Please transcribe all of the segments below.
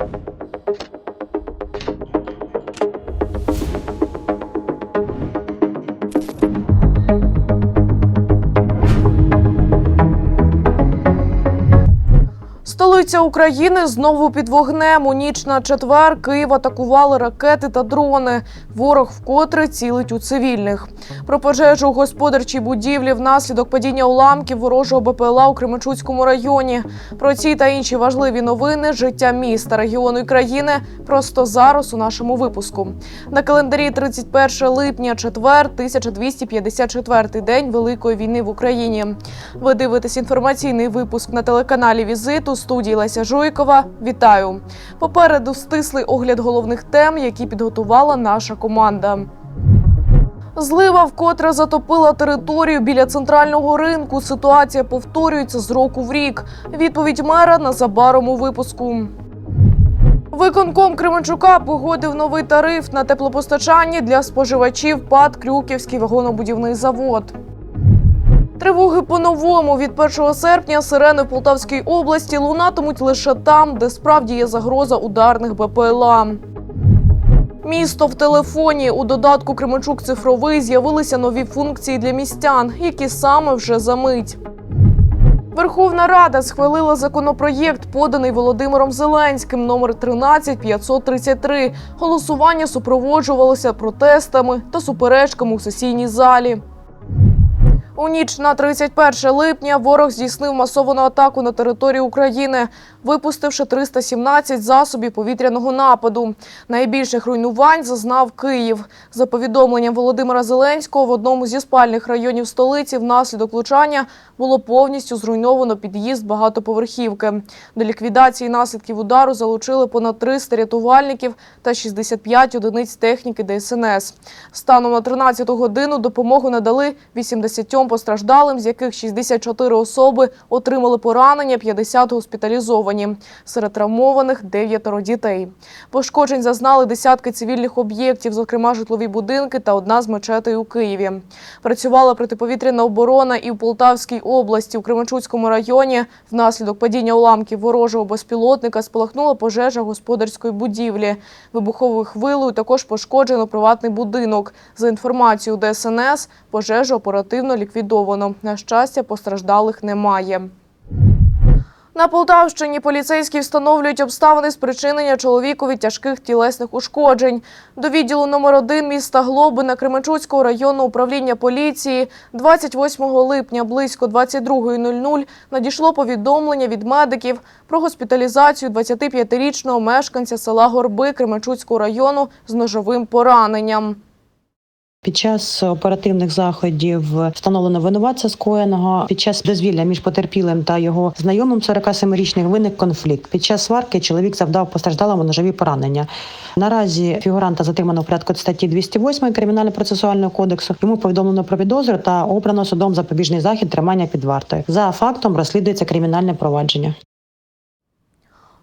you Столиця України знову під вогнем. У ніч на четвер Київ атакували ракети та дрони. Ворог вкотре цілить у цивільних. Про пожежу у господарчій будівлі внаслідок падіння уламків ворожого БПЛА у Кременчуцькому районі. Про ці та інші важливі новини життя міста, регіону і країни просто зараз у нашому випуску. На календарі 31 липня, четвер, 1254 день Великої війни в Україні. Ви дивитесь інформаційний випуск на телеканалі Візит у студії Леся Жуйкова. Вітаю! Попереду стислий огляд головних тем, які підготувала наша команда. Злива вкотре затопила територію біля центрального ринку. Ситуація повторюється з року в рік. Відповідь мера незабаром у випуску. Виконком Кременчука погодив новий тариф на теплопостачання для споживачів ПАД Крюківський вагонобудівний завод. Тривоги по-новому від 1 серпня сирени в Полтавській області лунатимуть лише там, де справді є загроза ударних БПЛА. Місто в телефоні у додатку Кременчук цифровий з'явилися нові функції для містян, які саме вже за мить. Верховна Рада схвалила законопроєкт, поданий Володимиром Зеленським, номер 13533. Голосування супроводжувалося протестами та суперечками у сесійній залі. У ніч на 31 липня ворог здійснив масовану атаку на територію України, випустивши 317 засобів повітряного нападу. Найбільших руйнувань зазнав Київ. За повідомленням Володимира Зеленського, в одному зі спальних районів столиці внаслідок влучання було повністю зруйновано під'їзд багатоповерхівки. До ліквідації наслідків удару залучили понад 300 рятувальників та 65 одиниць техніки ДСНС. Станом на 13 годину допомогу надали 80 постраждалим, з яких 64 особи отримали поранення, 50 госпіталізовані. Серед травмованих дев'ятеро дітей. Пошкоджень зазнали десятки цивільних об'єктів, зокрема житлові будинки та одна з мечетей у Києві. Працювала протиповітряна оборона і в Полтавській області, у Кременчуцькому районі. Внаслідок падіння уламків ворожого безпілотника спалахнула пожежа господарської будівлі. Вибуховою хвилею також пошкоджено приватний будинок. За інформацією ДСНС, пожежу оперативно ліквідовано. На щастя, постраждалих немає. На Полтавщині поліцейські встановлюють обставини спричинення чоловікові тяжких тілесних ушкоджень. До відділу номер 1 міста Глобина Кременчуцького районного управління поліції 28 липня близько 22.00 надійшло повідомлення від медиків про госпіталізацію 25-річного мешканця села Горби Кременчуцького району з ножовим пораненням. Під час оперативних заходів встановлено винуватця скоєного. Під час дозвілля між потерпілим та його знайомим 47-річних виник конфлікт. Під час сварки чоловік завдав постраждалому ножові поранення. Наразі фігуранта затримано в порядку статті 208 кримінально-процесуального кодексу. Йому повідомлено про підозру та обрано судом запобіжний захід тримання під вартою. За фактом розслідується кримінальне провадження.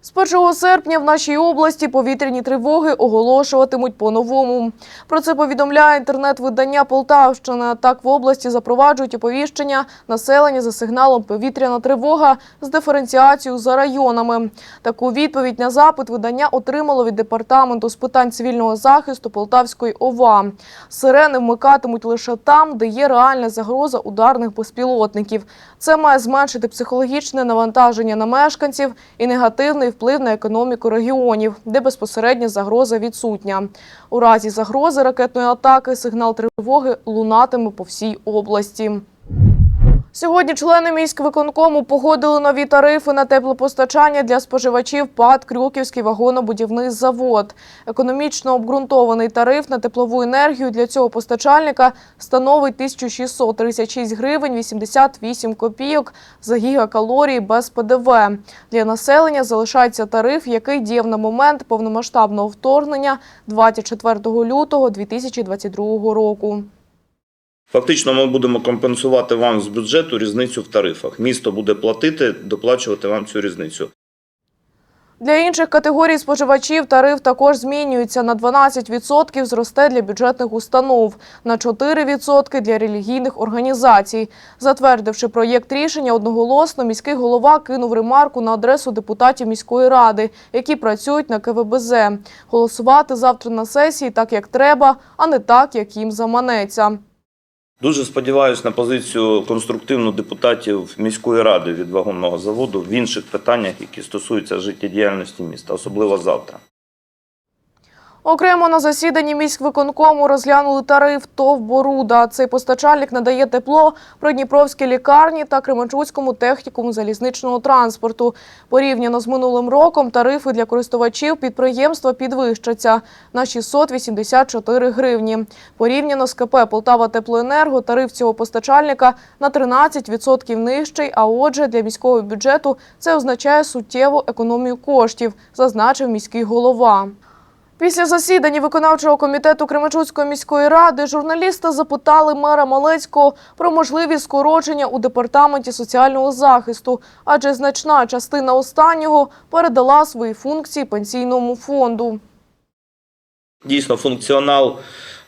З 1 серпня в нашій області повітряні тривоги оголошуватимуть по-новому. Про це повідомляє інтернет-видання Полтавщина. Так в області запроваджують оповіщення населення за сигналом повітряна тривога з диференціацією за районами. Таку відповідь на запит видання отримало від департаменту з питань цивільного захисту Полтавської ОВА. Сирени вмикатимуть лише там, де є реальна загроза ударних безпілотників. Це має зменшити психологічне навантаження на мешканців і негативний вплив на економіку регіонів, де безпосередня загроза відсутня. У разі загрози ракетної атаки сигнал тривоги лунатиме по всій області. Сьогодні члени міськвиконкому погодили нові тарифи на теплопостачання для споживачів ПАД Крюківський вагонобудівний завод. Економічно обґрунтований тариф на теплову енергію для цього постачальника становить 1636 гривень 88 копійок за гігакалорії без ПДВ. Для населення залишається тариф, який діяв на момент повномасштабного вторгнення 24 лютого 2022 року. Фактично, ми будемо компенсувати вам з бюджету різницю в тарифах. Місто буде платити, доплачувати вам цю різницю. Для інших категорій споживачів тариф також змінюється. На 12% зросте для бюджетних установ, на 4% для релігійних організацій. Затвердивши проєкт рішення, одноголосно міський голова кинув ремарку на адресу депутатів міської ради, які працюють на КВБЗ. Голосувати завтра на сесії так, як треба, а не так, як їм заманеться. Дуже сподіваюся на позицію конструктивну депутатів міської ради від вагонного заводу в інших питаннях, які стосуються життєдіяльності міста, особливо завтра. Окремо на засіданні міськвиконкому розглянули тариф ТОВ «Боруда». Цей постачальник надає тепло Придніпровській лікарні та Кременчуцькому технікуму залізничного транспорту. Порівняно з минулим роком тарифи для користувачів підприємства підвищаться на 684 гривні. Порівняно з КП «Полтава Теплоенерго» тариф цього постачальника на 13% нижчий, а отже для міського бюджету це означає суттєву економію коштів, зазначив міський голова. Після засідання виконавчого комітету Кременчуцької міської ради журналісти запитали мера Малецького про можливі скорочення у департаменті соціального захисту, адже значна частина останнього передала свої функції пенсійному фонду. Дійсно, функціонал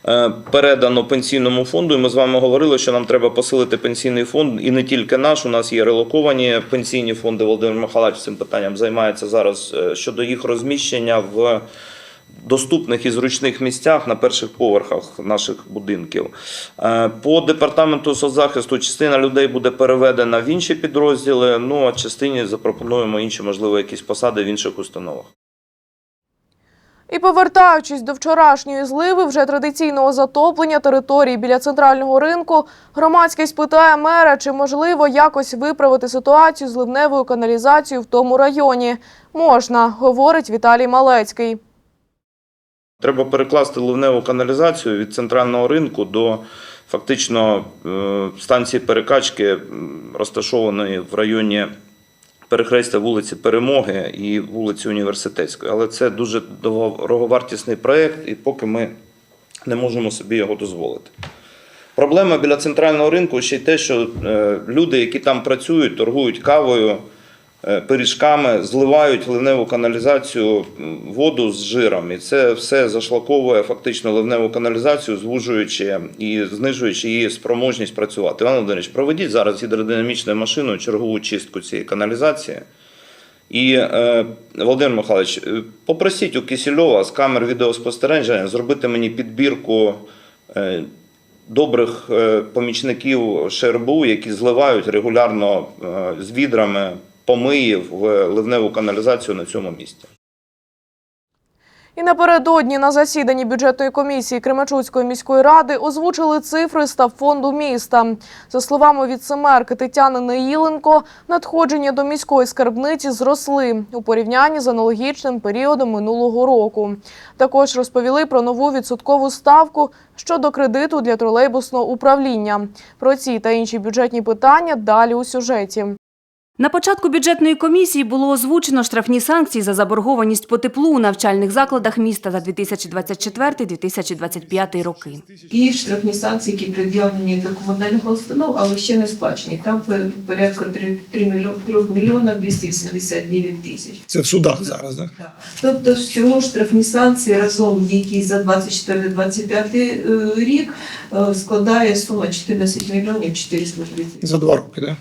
е, передано пенсійному фонду. І ми з вами говорили, що нам треба посилити пенсійний фонд. І не тільки наш. У нас є релоковані пенсійні фонди. Володимир Михайлович цим питанням займається зараз е, щодо їх розміщення в доступних і зручних місцях на перших поверхах наших будинків. Е, По департаменту соцзахисту частина людей буде переведена в інші підрозділи. Ну а частині запропонуємо інші, можливо, якісь посади в інших установах. І повертаючись до вчорашньої зливи, вже традиційного затоплення території біля центрального ринку, громадськість питає мера, чи можливо якось виправити ситуацію з ливневою каналізацією в тому районі. Можна, говорить Віталій Малецький. Треба перекласти ливневу каналізацію від центрального ринку до фактично е, станції перекачки, розташованої в районі перехрестя вулиці Перемоги і вулиці Університетської. Але це дуже дороговартісний проєкт, і поки ми не можемо собі його дозволити. Проблема біля центрального ринку ще й те, що е, люди, які там працюють, торгують кавою, пиріжками, зливають ливневу каналізацію, воду з жиром. І це все зашлаковує фактично ливневу каналізацію, звужуючи і знижуючи її спроможність працювати. Іван Володимирович, проведіть зараз гідродинамічною машиною чергову чистку цієї каналізації. І е, Володимир Михайлович, е, попросіть у Кисельова з камер відеоспостереження зробити мені підбірку е, добрих е, помічників ШРБУ, які зливають регулярно е, з відрами помиїв в ливневу каналізацію на цьому місці. І напередодні на засіданні бюджетної комісії Кременчуцької міської ради озвучили цифри стабфонду міста. За словами віцемерки Тетяни Неїленко, надходження до міської скарбниці зросли у порівнянні з аналогічним періодом минулого року. Також розповіли про нову відсоткову ставку щодо кредиту для тролейбусного управління. Про ці та інші бюджетні питання далі у сюжеті. На початку бюджетної комісії було озвучено штрафні санкції за заборгованість по теплу у навчальних закладах міста за 2024-2025 роки. І штрафні санкції, які пред'явлені до комунальних установ, але ще не сплачені. Там порядка 3 мільйона 279 тисяч. Це в судах зараз, так? Так. Тобто всього штрафні санкції разом, які за 24-25 е, рік е, складає сума 14 мільйонів 400 тисяч. За два роки, так?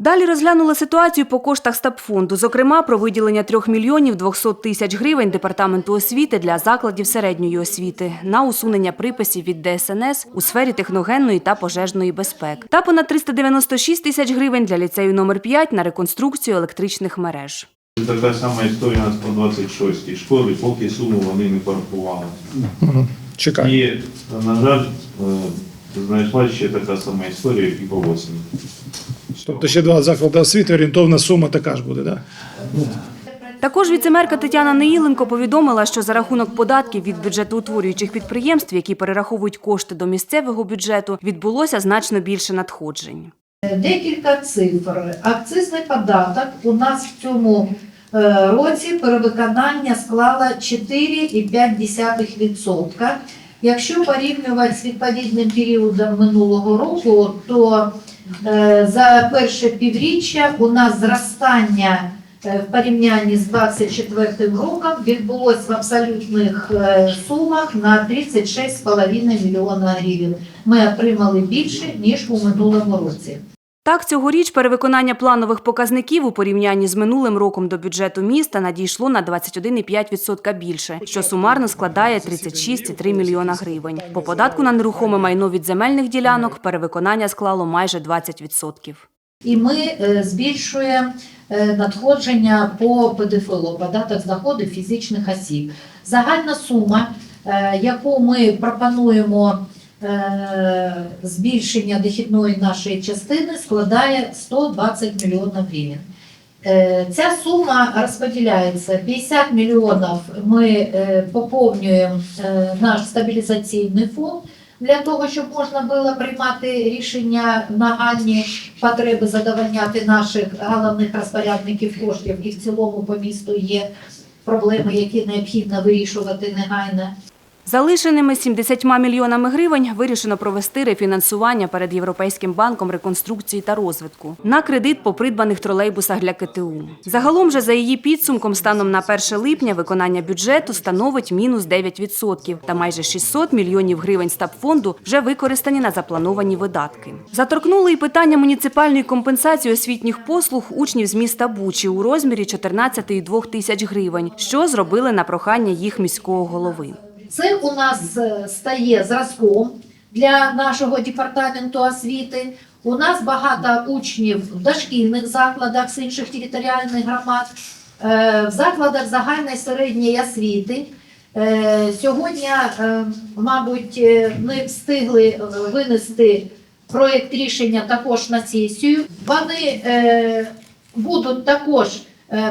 Далі розглянули ситуацію по коштах стабфонду, зокрема про виділення 3 мільйонів 200 тисяч гривень департаменту освіти для закладів середньої освіти на усунення приписів від ДСНС у сфері техногенної та пожежної безпеки та понад 396 тисяч гривень для ліцею номер 5 на реконструкцію електричних мереж. Така сама історія по 26-й школі, поки суму вони не порахували. Чекай. І, на жаль, е, знайшла ще така сама історія, як і по 8. Тобто ще два заклади освіти, орієнтовна сума така ж буде, так? Також віцемерка Тетяна Неїленко повідомила, що за рахунок податків від бюджетоутворюючих підприємств, які перераховують кошти до місцевого бюджету, відбулося значно більше надходжень. Декілька цифр. Акцизний податок у нас в цьому е, році перевиконання склало 4,5%. Якщо порівнювати з відповідним періодом минулого року, то е, за перше півріччя у нас зростання е, в порівнянні з 24 роком відбулось в абсолютних е, сумах на 36,5 мільйона гривень. Ми отримали більше, ніж у минулому році. Так, цьогоріч перевиконання планових показників у порівнянні з минулим роком до бюджету міста надійшло на 21,5% більше, що сумарно складає 36,3 мільйона гривень. По податку на нерухоме майно від земельних ділянок перевиконання склало майже 20%. І ми е, збільшуємо е, надходження по ПДФО, податок з доходу фізичних осіб. Загальна сума, е, яку ми пропонуємо збільшення дохідної нашої частини, складає 120 мільйонів гривень. Е, Ця сума розподіляється 50 мільйонів. Ми е, поповнюємо е, наш стабілізаційний фонд для того, щоб можна було приймати рішення нагальні потреби задовольняти наших головних розпорядників коштів, і в цілому по місту є проблеми, які необхідно вирішувати негайно. Залишеними 70 мільйонами гривень вирішено провести рефінансування перед Європейським банком реконструкції та розвитку на кредит по придбаних тролейбусах для КТУ. Загалом же за її підсумком станом на 1 липня виконання бюджету становить мінус 9% та майже 600 мільйонів гривень стабфонду вже використані на заплановані видатки. Заторкнули і питання муніципальної компенсації освітніх послуг учнів з міста Бучі у розмірі 14,2 тисяч гривень, що зробили на прохання їх міського голови. Це у нас е, стає зразком для нашого департаменту освіти. У нас багато учнів в дошкільних закладах з інших територіальних громад, е, в закладах загальної середньої освіти. Е, Сьогодні, мабуть, ми встигли винести проєкт рішення також на сесію. Вони будуть також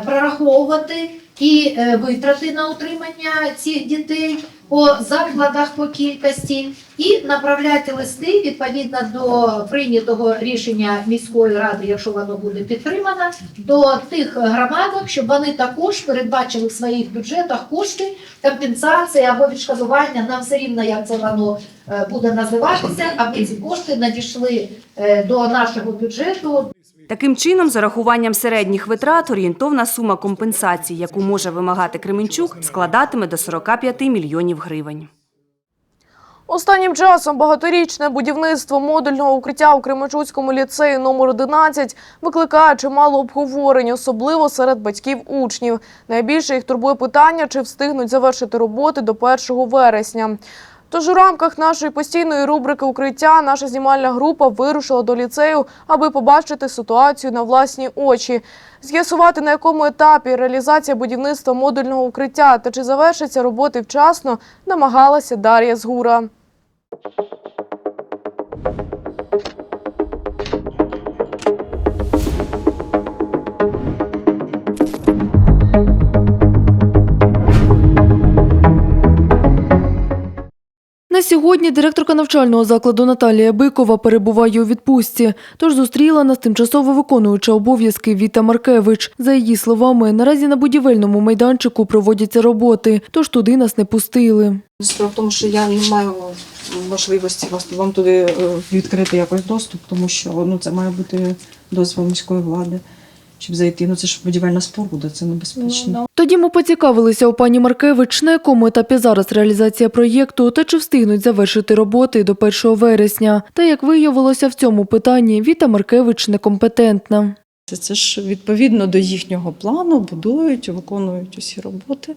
прораховувати і витрати на утримання цих дітей по закладах по кількості і направляти листи відповідно до прийнятого рішення міської ради, якщо воно буде підтримано, до тих громадок, щоб вони також передбачили в своїх бюджетах кошти компенсації або відшкодування. Нам все рівно, як це воно е, буде називатися, аби ці кошти надійшли е, до нашого бюджету Таким чином, з урахуванням середніх витрат, орієнтовна сума компенсації, яку може вимагати Кременчук, складатиме до 45 мільйонів гривень. Останнім часом багаторічне будівництво модульного укриття у Кременчуцькому ліцеї номер 11 викликає чимало обговорень, особливо серед батьків учнів. Найбільше їх турбує питання, чи встигнуть завершити роботи до 1 вересня. Тож у рамках нашої постійної рубрики Укриття наша знімальна група вирушила до ліцею, аби побачити ситуацію на власні очі, з'ясувати на якому етапі реалізація будівництва модульного укриття та чи завершаться роботи вчасно, намагалася Дар'я Згура. На сьогодні директорка навчального закладу Наталія Бикова перебуває у відпустці, тож зустріла нас тимчасово виконуюча обов'язки Віта Маркевич. За її словами, наразі на будівельному майданчику проводяться роботи, тож туди нас не пустили. Справа в тому, що я не маю можливості вам туди е, відкрити якось доступ, тому що ну це має бути дозвіл міської влади, щоб зайти. Ну це ж будівельна споруда, це небезпечно. Тоді ми поцікавилися у пані Маркевич, на якому етапі зараз реалізація проєкту та чи встигнуть завершити роботи до 1 вересня. Та як виявилося в цьому питанні, Віта Маркевич некомпетентна. Це, це ж відповідно до їхнього плану будують, виконують усі роботи.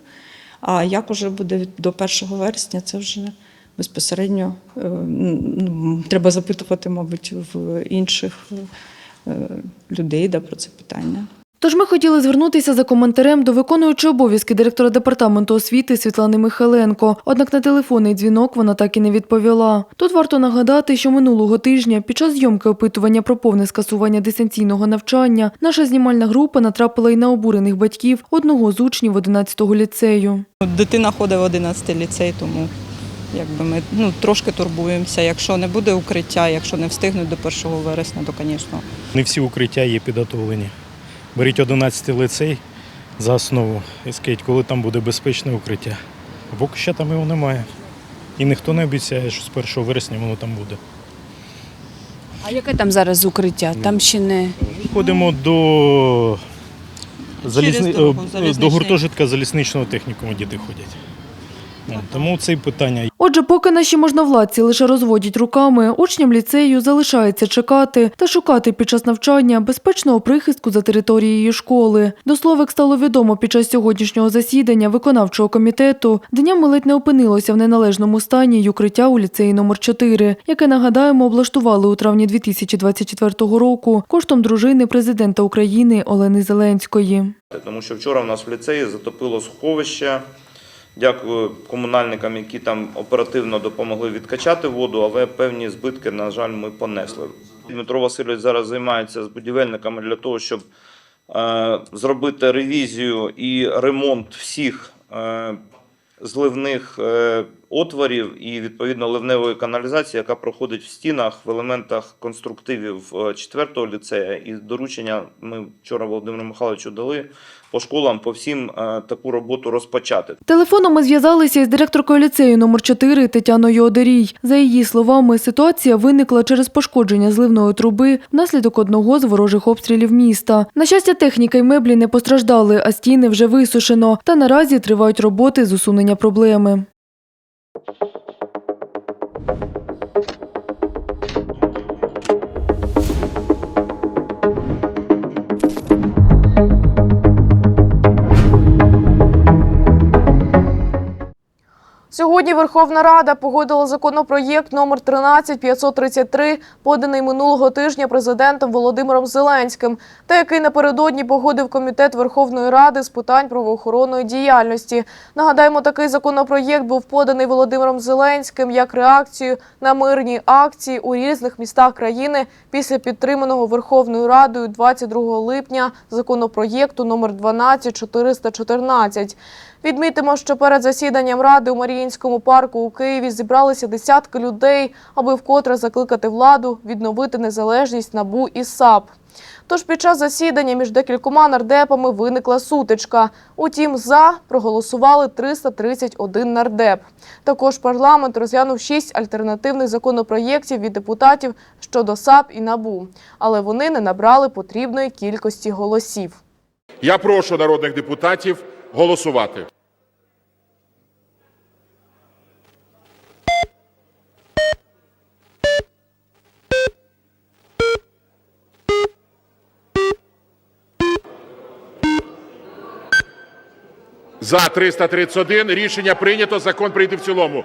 А як уже буде до 1 вересня, це вже безпосередньо е, ну, треба запитувати, мабуть, в інших людей да, про це питання. Тож ми хотіли звернутися за коментарем до виконуючої обов'язки директора департаменту освіти Світлани Михайленко. Однак на телефонний дзвінок вона так і не відповіла. Тут варто нагадати, що минулого тижня під час зйомки опитування про повне скасування дистанційного навчання наша знімальна група натрапила й на обурених батьків одного з учнів 11-го ліцею. Дитина ходить в 11 ліцей, тому якби ми ну, трошки турбуємося. Якщо не буде укриття, якщо не встигнуть до 1 вересня, то, звісно, Не всі укриття є підготовлені. Беріть 11 лицей за основу і скажіть, коли там буде безпечне укриття. А поки що там його немає. І ніхто не обіцяє, що з 1 вересня воно там буде. А яке там зараз укриття? Там ще не Ходимо до залісни... дорогу, е, до гуртожитка залізничного технікуму діти ходять. Ну, Тому це питання Отже, поки наші можновладці лише розводять руками, учням ліцею залишається чекати та шукати під час навчання безпечного прихистку за територією школи. До слова, як стало відомо під час сьогоднішнього засідання виконавчого комітету, днями ледь не опинилося в неналежному стані й укриття у ліцеї номер 4 яке, нагадаємо, облаштували у травні 2024 року коштом дружини президента України Олени Зеленської. Тому що вчора в нас в ліцеї затопило сховище. Дякую комунальникам, які там оперативно допомогли відкачати воду, але певні збитки, на жаль, ми понесли. Дмитро Васильович зараз займається з будівельниками для того, щоб е, зробити ревізію і ремонт всіх е, зливних е, отворів і відповідно ливневої каналізації, яка проходить в стінах в елементах конструктивів 4-го ліцея. І доручення ми вчора Володимиру Михайловичу дали по школам, по всім е, таку роботу розпочати. Телефоном ми зв'язалися із директоркою ліцею номер 4 Тетяною Одерій. За її словами, ситуація виникла через пошкодження зливної труби внаслідок одного з ворожих обстрілів міста. На щастя, техніка й меблі не постраждали, а стіни вже висушено. Та наразі тривають роботи з усунення проблеми. you. Сьогодні Верховна Рада погодила законопроєкт номер 13533, поданий минулого тижня президентом Володимиром Зеленським, та який напередодні погодив комітет Верховної Ради з питань правоохоронної діяльності. Нагадаємо, такий законопроєкт був поданий Володимиром Зеленським як реакцію на мирні акції у різних містах країни після підтриманого Верховною Радою 22 липня законопроєкту номер 12414. Відмітимо, що перед засіданням ради у Маріїнському парку у Києві зібралися десятки людей, аби вкотре закликати владу відновити незалежність НАБУ і САП. Тож під час засідання між декількома нардепами виникла сутичка. Утім, за проголосували 331 нардеп. Також парламент розглянув шість альтернативних законопроєктів від депутатів щодо САП і НАБУ, але вони не набрали потрібної кількості голосів. Я прошу народних депутатів голосувати. За 331 рішення прийнято. Закон прийнятий в цілому.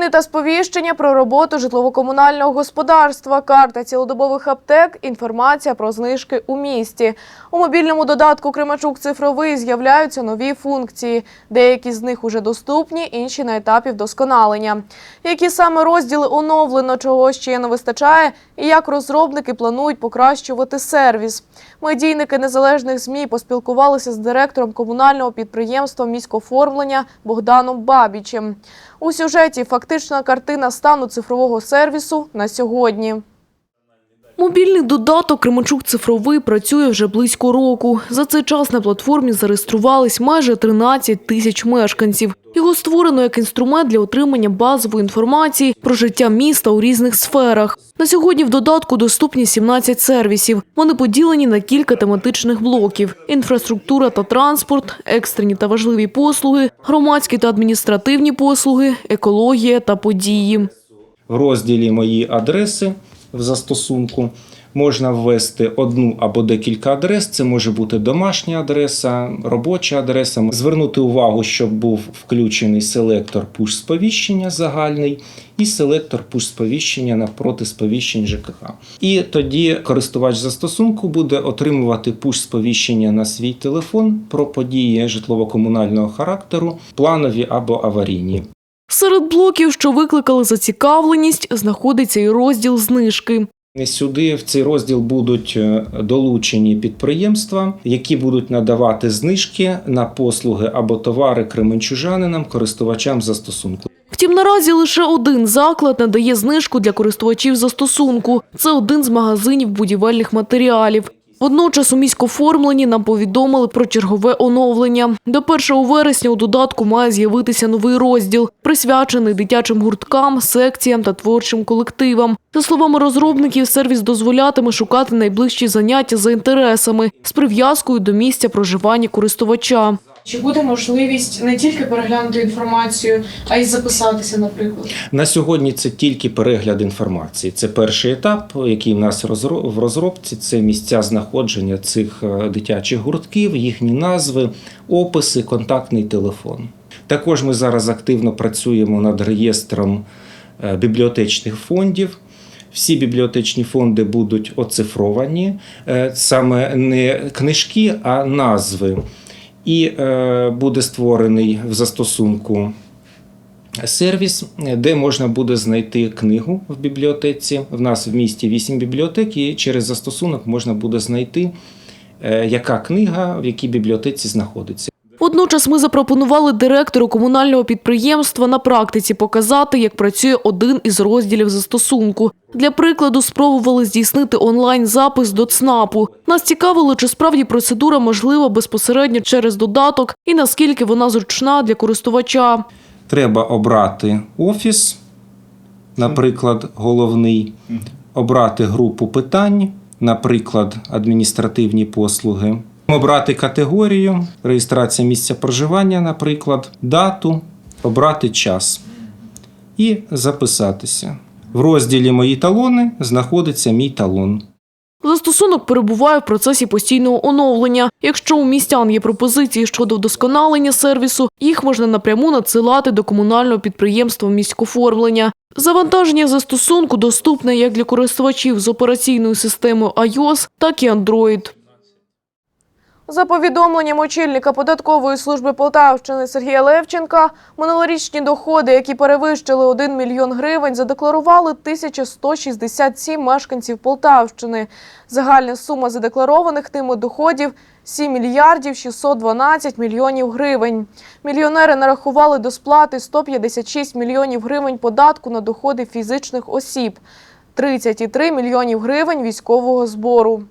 Новини та сповіщення про роботу житлово-комунального господарства, карта цілодобових аптек, інформація про знижки у місті. У мобільному додатку Кримачук цифровий з'являються нові функції. Деякі з них уже доступні, інші на етапі вдосконалення. Які саме розділи оновлено, чого ще не вистачає, і як розробники планують покращувати сервіс. Медійники незалежних ЗМІ поспілкувалися з директором комунального підприємства міськоформлення Богданом Бабічем. У сюжеті фактична картина стану цифрового сервісу на сьогодні. Мобільний додаток Кременчук цифровий працює вже близько року. За цей час на платформі зареєструвались майже 13 тисяч мешканців. Його створено як інструмент для отримання базової інформації про життя міста у різних сферах. На сьогодні в додатку доступні 17 сервісів. Вони поділені на кілька тематичних блоків: інфраструктура та транспорт, екстрені та важливі послуги, громадські та адміністративні послуги, екологія та події. В розділі Мої адреси в застосунку можна ввести одну або декілька адрес. Це може бути домашня адреса, робоча адреса. Звернути увагу, щоб був включений селектор пуш-сповіщення загальний і селектор пуш-сповіщення навпроти сповіщень ЖКХ. І тоді користувач застосунку буде отримувати пуш-сповіщення на свій телефон про події житлово-комунального характеру, планові або аварійні. Серед блоків, що викликали зацікавленість, знаходиться і розділ знижки. Сюди в цей розділ будуть е, долучені підприємства, які будуть надавати знижки на послуги або товари кременчужанинам, користувачам застосунку. Втім, наразі лише один заклад надає знижку для користувачів застосунку. Це один з магазинів будівельних матеріалів. Водночас у міськоформленні нам повідомили про чергове оновлення. До 1 вересня у додатку має з'явитися новий розділ, присвячений дитячим гурткам, секціям та творчим колективам. За словами розробників, сервіс дозволятиме шукати найближчі заняття за інтересами з прив'язкою до місця проживання користувача. Чи буде можливість не тільки переглянути інформацію, а й записатися, наприклад? На сьогодні це тільки перегляд інформації. Це перший етап, який в нас в розробці. Це місця знаходження цих е, дитячих гуртків, їхні назви, описи, контактний телефон. Також ми зараз активно працюємо над реєстром е, бібліотечних фондів. Всі бібліотечні фонди будуть оцифровані, Е, саме не книжки, а назви. І е, буде створений в застосунку сервіс, де можна буде знайти книгу в бібліотеці. В нас в місті 8 бібліотек, і через застосунок можна буде знайти, е, яка книга в якій бібліотеці знаходиться. Водночас ми запропонували директору комунального підприємства на практиці показати, як працює один із розділів застосунку. Для прикладу, спробували здійснити онлайн-запис до ЦНАПу. Нас цікавило, чи справді процедура можлива безпосередньо через додаток і наскільки вона зручна для користувача. Треба обрати офіс, наприклад, головний, обрати групу питань, наприклад, адміністративні послуги, обрати категорію, реєстрація місця проживання, наприклад, дату, обрати час і записатися. В розділі Мої талони знаходиться мій талон. Застосунок перебуває в процесі постійного оновлення. Якщо у містян є пропозиції щодо вдосконалення сервісу, їх можна напряму надсилати до комунального підприємства міськоформлення. Завантаження застосунку доступне як для користувачів з операційною системою iOS, так і Android. За повідомленням очільника податкової служби Полтавщини Сергія Левченка, минулорічні доходи, які перевищили 1 мільйон гривень, задекларували 1167 мешканців Полтавщини. Загальна сума задекларованих ними доходів 7 мільярдів 612 мільйонів гривень. Мільйонери нарахували до сплати 156 мільйонів гривень податку на доходи фізичних осіб, 33 мільйонів гривень військового збору.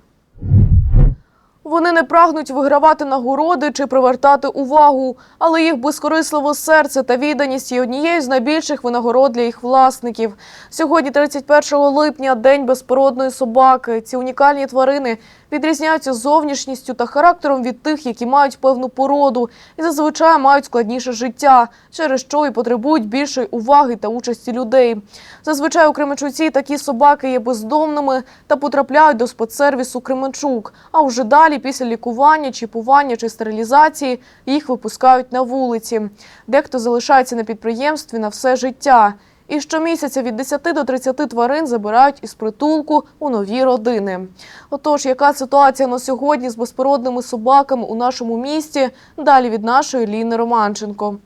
Вони не прагнуть вигравати нагороди чи привертати увагу, але їх безкорисливе серце та відданість є однією з найбільших винагород для їх власників. Сьогодні, 31 липня, день безпородної собаки. Ці унікальні тварини відрізняються зовнішністю та характером від тих, які мають певну породу, і зазвичай мають складніше життя, через що і потребують більшої уваги та участі людей. Зазвичай у Кременчуці такі собаки є бездомними та потрапляють до спецсервісу Кременчук. А вже далі, після лікування, чіпування чи стерилізації, їх випускають на вулиці. Дехто залишається на підприємстві на все життя. І щомісяця від 10 до 30 тварин забирають із притулку у нові родини. Отож, яка ситуація на сьогодні з безпородними собаками у нашому місті? Далі від нашої Ліни Романченко.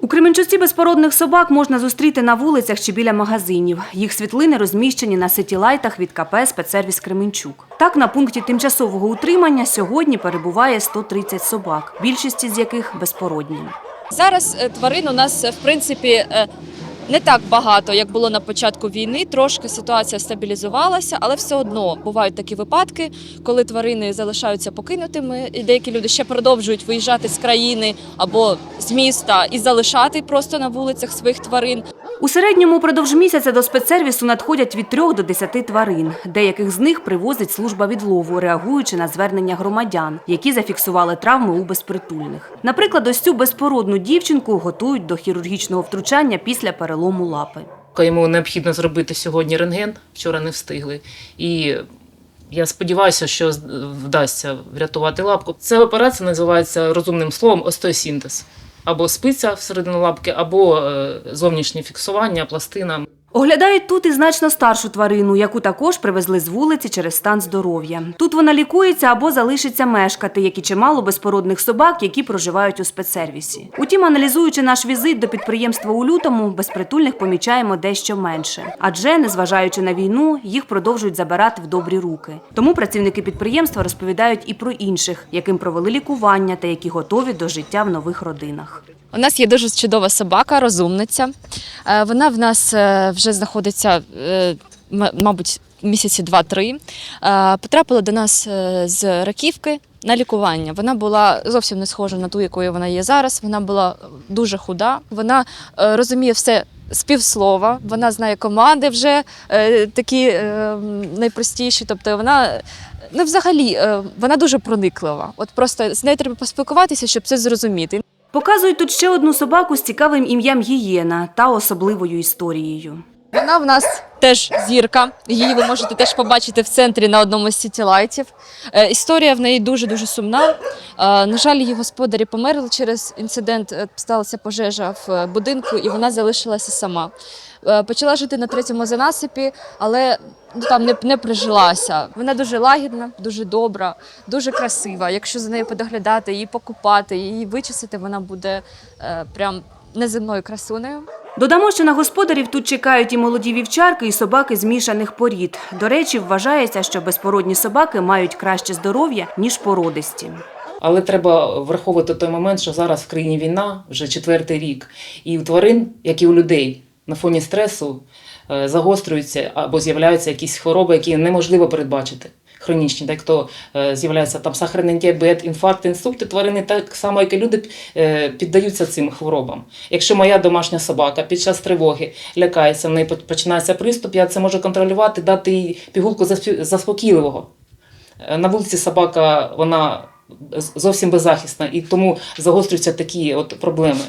У Кременчуці безпородних собак можна зустріти на вулицях чи біля магазинів. Їх світлини розміщені на сетілайтах від КП «Спецсервіс Кременчук». Так, на пункті тимчасового утримання сьогодні перебуває 130 собак, більшість з яких безпородні. Зараз е, тварин у нас е, в принципі е, не так багато, як було на початку війни. Трошки ситуація стабілізувалася, але все одно бувають такі випадки, коли тварини залишаються покинутими, і деякі люди ще продовжують виїжджати з країни або з міста і залишати просто на вулицях своїх тварин. У середньому упродовж місяця до спецсервісу надходять від 3 до 10 тварин. Деяких з них привозить служба відлову, реагуючи на звернення громадян, які зафіксували травми у безпритульних. Наприклад, ось цю безпородну дівчинку готують до хірургічного втручання після перелому лапи. Йому необхідно зробити сьогодні рентген, вчора не встигли. І я сподіваюся, що вдасться врятувати лапку. Ця операція називається розумним словом остеосінтез. Або спиця всередину лапки, або е, зовнішнє фіксування, пластина. Оглядають тут і значно старшу тварину, яку також привезли з вулиці через стан здоров'я. Тут вона лікується або залишиться мешкати, як і чимало безпородних собак, які проживають у спецсервісі. Утім, аналізуючи наш візит до підприємства у лютому, безпритульних помічаємо дещо менше. Адже, незважаючи на війну, їх продовжують забирати в добрі руки. Тому працівники підприємства розповідають і про інших, яким провели лікування та які готові до життя в нових родинах. У нас є дуже чудова собака, розумниця. Е, Вона в нас е, вже знаходиться, е, мабуть, місяці два-три, е, потрапила до нас е, з раківки на лікування. Вона була зовсім не схожа на ту, якою вона є зараз. Вона була дуже худа. Вона розуміє все з півслова, вона знає команди вже такі найпростіші. Тобто вона ну, взагалі вона дуже прониклива. От просто з нею треба поспілкуватися, щоб це зрозуміти. Показують тут ще одну собаку з цікавим ім'ям Гієна та особливою історією. Вона в нас теж зірка. Її ви можете теж побачити в центрі на одному з сітілайтів. Е, історія в неї дуже дуже сумна. Е, на жаль, її господарі померли через інцидент. е, Сталася пожежа в будинку, і вона залишилася сама. Почала жити на третьому занасипі, але ну, там не, не прижилася. Вона дуже лагідна, дуже добра, дуже красива. Якщо за нею подоглядати, її покупати, її вичистити, вона буде е, прям неземною красунею. Додамо, що на господарів тут чекають і молоді вівчарки, і собаки змішаних порід. До речі, вважається, що безпородні собаки мають краще здоров'я, ніж породисті. Але треба враховувати той момент, що зараз в країні війна вже четвертий рік, і у тварин, як і у людей, на фоні стресу е, загострюються або з'являються якісь хвороби, які неможливо передбачити. Хронічні, так то е, з'являється там сахарний діабет, інфаркт, інсульти, тварини так само, як і люди, е, піддаються цим хворобам. Якщо моя домашня собака під час тривоги лякається, в неї починається приступ, я це можу контролювати, дати їй пігулку заспокійливого. Е, На вулиці собака вона зовсім беззахисна, і тому загострюються такі от проблеми.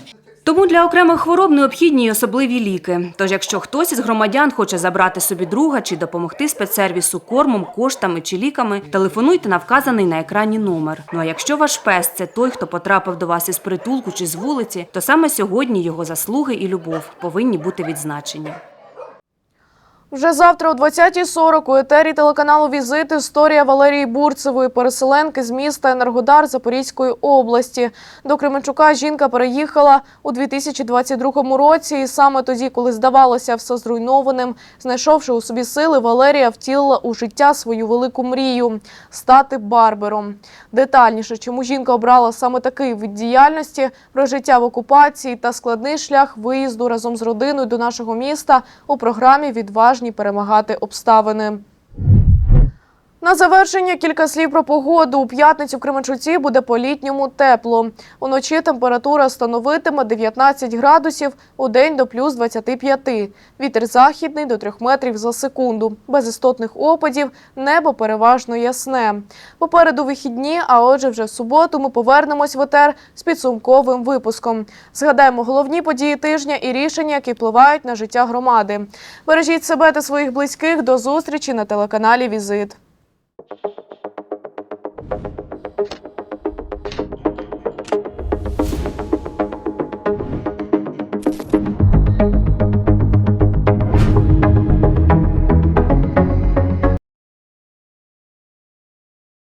Тому для окремих хвороб необхідні й особливі ліки. Тож, якщо хтось із громадян хоче забрати собі друга чи допомогти спецсервісу кормом, коштами чи ліками, телефонуйте на вказаний на екрані номер. Ну а якщо ваш пес це той, хто потрапив до вас із притулку чи з вулиці, то саме сьогодні його заслуги і любов повинні бути відзначені. Вже завтра о 20.40 у етері телеканалу Візит історія Валерії Бурцевої, переселенки з міста Енергодар Запорізької області. До Кременчука жінка переїхала у 2022 році, і саме тоді, коли здавалося все зруйнованим, знайшовши у собі сили, Валерія втілила у життя свою велику мрію стати барбером. Детальніше, чому жінка обрала саме такий вид діяльності, про життя в окупації та складний шлях виїзду разом з родиною до нашого міста у програмі Відважні перемагати обставини. На завершення кілька слів про погоду. У п'ятницю в Кременчуці буде по-літньому тепло. Уночі температура становитиме 19 градусів, у день до плюс 25. Вітер західний до 3 метрів за секунду. Без істотних опадів небо переважно ясне. Попереду вихідні, а отже, вже в суботу ми повернемось в етер з підсумковим випуском. Згадаємо головні події тижня і рішення, які впливають на життя громади. Бережіть себе та своїх близьких. До зустрічі на телеканалі Візит. Thank you.